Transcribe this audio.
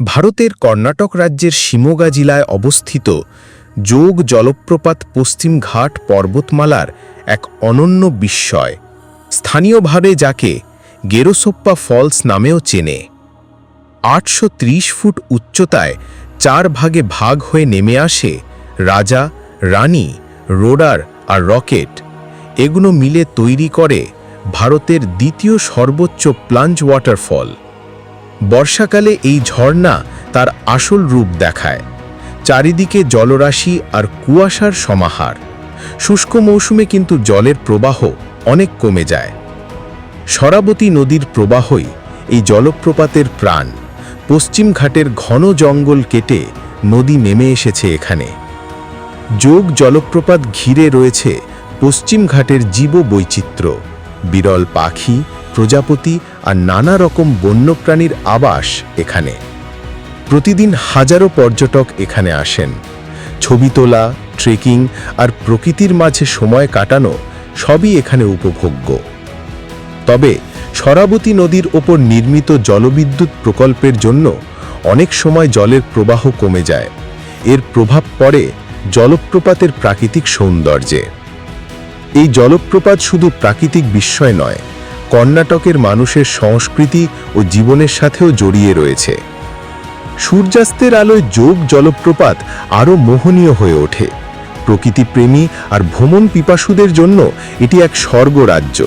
ভারতের কর্ণাটক রাজ্যের শিমোগা জেলায় অবস্থিত যোগ জলপ্রপাত পশ্চিম ঘাট পর্বতমালার এক অনন্য বিস্ময়। স্থানীয়ভাবে যাকে গেরোসোপ্পা ফলস নামেও চেনে। আটশো ত্রিশ ফুট উচ্চতায় চার ভাগে ভাগ হয়ে নেমে আসে রাজা, রানী, রোডার আর রকেট। এগুলো মিলে তৈরি করে ভারতের দ্বিতীয় সর্বোচ্চ প্লাঞ্জ ওয়াটারফল। বর্ষাকালে এই ঝর্ণা তার আসল রূপ দেখায়। চারিদিকে জলরাশি আর কুয়াশার সমাহার। শুষ্ক মৌসুমে কিন্তু জলের প্রবাহ অনেক কমে যায়। সরাবতী নদীর প্রবাহই এই জলপ্রপাতের প্রাণ। পশ্চিম ঘাটের ঘন জঙ্গল কেটে নদী নেমে এসেছে এখানে। যোগ জলপ্রপাত ঘিরে রয়েছে পশ্চিম ঘাটের জীব বৈচিত্র্য বিরল পাখি, প্রজাপতি আর নানা রকম বন্যপ্রাণীর আবাস এখানে। প্রতিদিন হাজারো পর্যটক এখানে আসেন। ছবি তোলা ট্রেকিং আর প্রকৃতির মাঝে সময় কাটানো সবই এখানে উপভোগ্য। তবে সরাবতী নদীর ওপর নির্মিত জলবিদ্যুৎ প্রকল্পের জন্য অনেক সময় জলের প্রবাহ কমে যায়। এর প্রভাব পড়ে জলপ্রপাতের প্রাকৃতিক সৌন্দর্যে। এই জলপ্রপাত শুধু প্রাকৃতিক বিস্ময় নয় কর্ণাটকের মানুষের সংস্কৃতি ও জীবনের সাথেও জড়িয়ে রয়েছে। সূর্যাস্তের আলোয় যোগ জলপ্রপাত আরও মোহনীয় হয়ে ওঠে। প্রকৃতিপ্রেমী আর ভ্রমণ পিপাসুদের জন্য এটি এক স্বর্গরাজ্য।